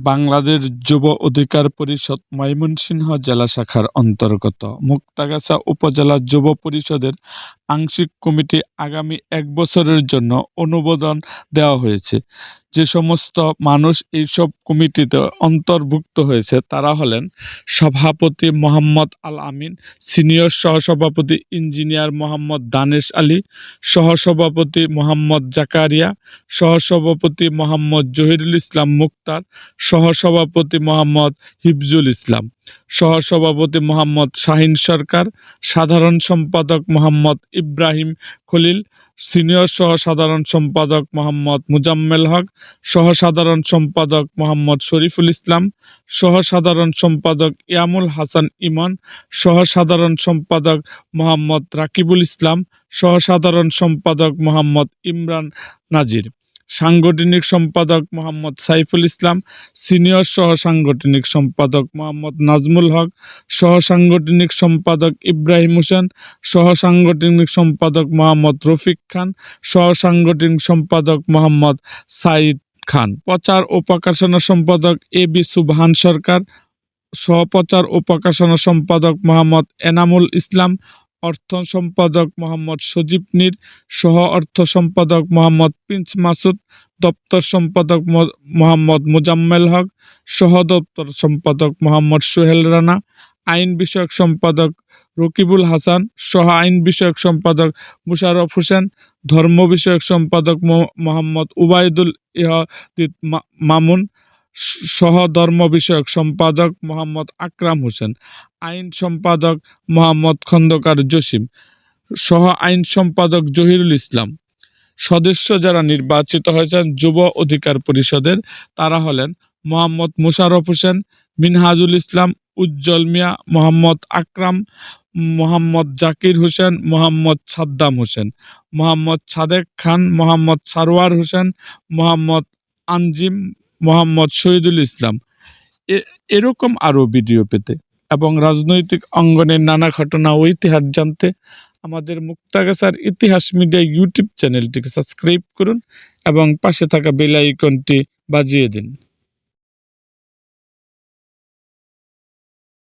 বাংলাদেশ যুব অধিকার পরিষদ ময়মনসিংহ জেলা শাখার অন্তর্গত মুক্তাগাছা উপজেলা যুব পরিষদের আংশিক কমিটি আগামী এক বছরের জন্য অনুমোদন দেওয়া হয়েছে। যে সমস্ত মানুষ এইসব কমিটিতে অন্তর্ভুক্ত হয়েছে তারা হলেন সভাপতি মোহাম্মদ আল আমিন সিনিয়র সহসভাপতি ইঞ্জিনিয়ার মোহাম্মদ দানেশ আলী, সহসভাপতি মোহাম্মদ জাকারিয়া, সহসভাপতি মোহাম্মদ জহিরুল ইসলাম মুক্তার, সহসভাপতি মোহাম্মদ হিফজুল ইসলাম, সহসভাপতি মোহাম্মদ শাহিন সরকার, সাধারণ সম্পাদক মোহাম্মদ ইব্রাহিম খলিল, সিনিয়র সহ সাধারণ সম্পাদক মোহাম্মদ মুজাম্মেল হক সহ সাধারণ সম্পাদক মোহাম্মদ শরীফুল ইসলাম সহ সাধারণ সম্পাদক ইয়ামুল হাসান ইমন সহ সাধারণ সম্পাদক মোহাম্মদ রাকিবুল ইসলাম সহ সাধারণ সম্পাদক মোহাম্মদ ইমরান নাজির। সাংগঠনিক সম্পাদক মোহাম্মদ সাইফুল ইসলাম, সিনিয়র সহ সাংগঠনিক সম্পাদক মোহাম্মদ নাজমুল হক, সহ সাংগঠনিক সম্পাদক ইব্রাহিম হোসেন, সহ সাংগঠনিক সম্পাদক মোহাম্মদ রফিক খান, সহ সাংগঠনিক সম্পাদক মোহাম্মদ সাইদ খান। প্রচার ও প্রকাশনা সম্পাদক এ বি সুবহান সরকার সহপ্রচার ও প্রকাশনা সম্পাদক মোহাম্মদ এনামুল ইসলাম অর্থ সম্পাদক মোহাম্মদ সজীব নীর সহ অর্থ সম্পাদক মোহাম্মদ প্রিন্স মাসুদ, দপ্তর সম্পাদক মোহাম্মদ মুজাম্মেল হক, সহ দপ্তর সম্পাদক মোহাম্মদ সোহেল রানা, আইন বিষয়ক সম্পাদক রকিবুল হাসান, সহ আইন বিষয়ক সম্পাদক মুশারফ হোসেন, ধর্ম বিষয়ক সম্পাদক মোহাম্মদ উবায়দুল ইহাদিদ মামুন স- সহ ধর্ম বিষয়ক সম্পাদক মোহাম্মদ আকরাম হোসেন, আইন সম্পাদক মোহাম্মদ খন্দকার জসিম সহ আইন সম্পাদক জহিরুল ইসলাম। সদস্য যারা নির্বাচিত হয়েছেন যুব অধিকার পরিষদের, তারা হলেন মোহাম্মদ মুশারফ হোসেন, মিনহাজুল ইসলাম, উজ্জ্বল মিয়া, মোহাম্মদ আকরাম, মোহাম্মদ জাকির হোসেন, মোহাম্মদ সাদ্দাম হোসেন, মোহাম্মদ সাদেক খান, মোহাম্মদ সারোয়ার হোসেন, মোহাম্মদ আনজিম মোহাম্মদ শহীদুল ইসলাম। এরকম আরও ভিডিও পেতে এবং রাজনৈতিক অঙ্গনের নানা ঘটনা ও ইতিহাস জানতে আমাদের মুক্তাগাছার ইতিহাস মিডিয়া ইউটিউব চ্যানেলটিকে সাবস্ক্রাইব করুন এবং পাশে থাকা বেলাইকনটি বাজিয়ে দিন।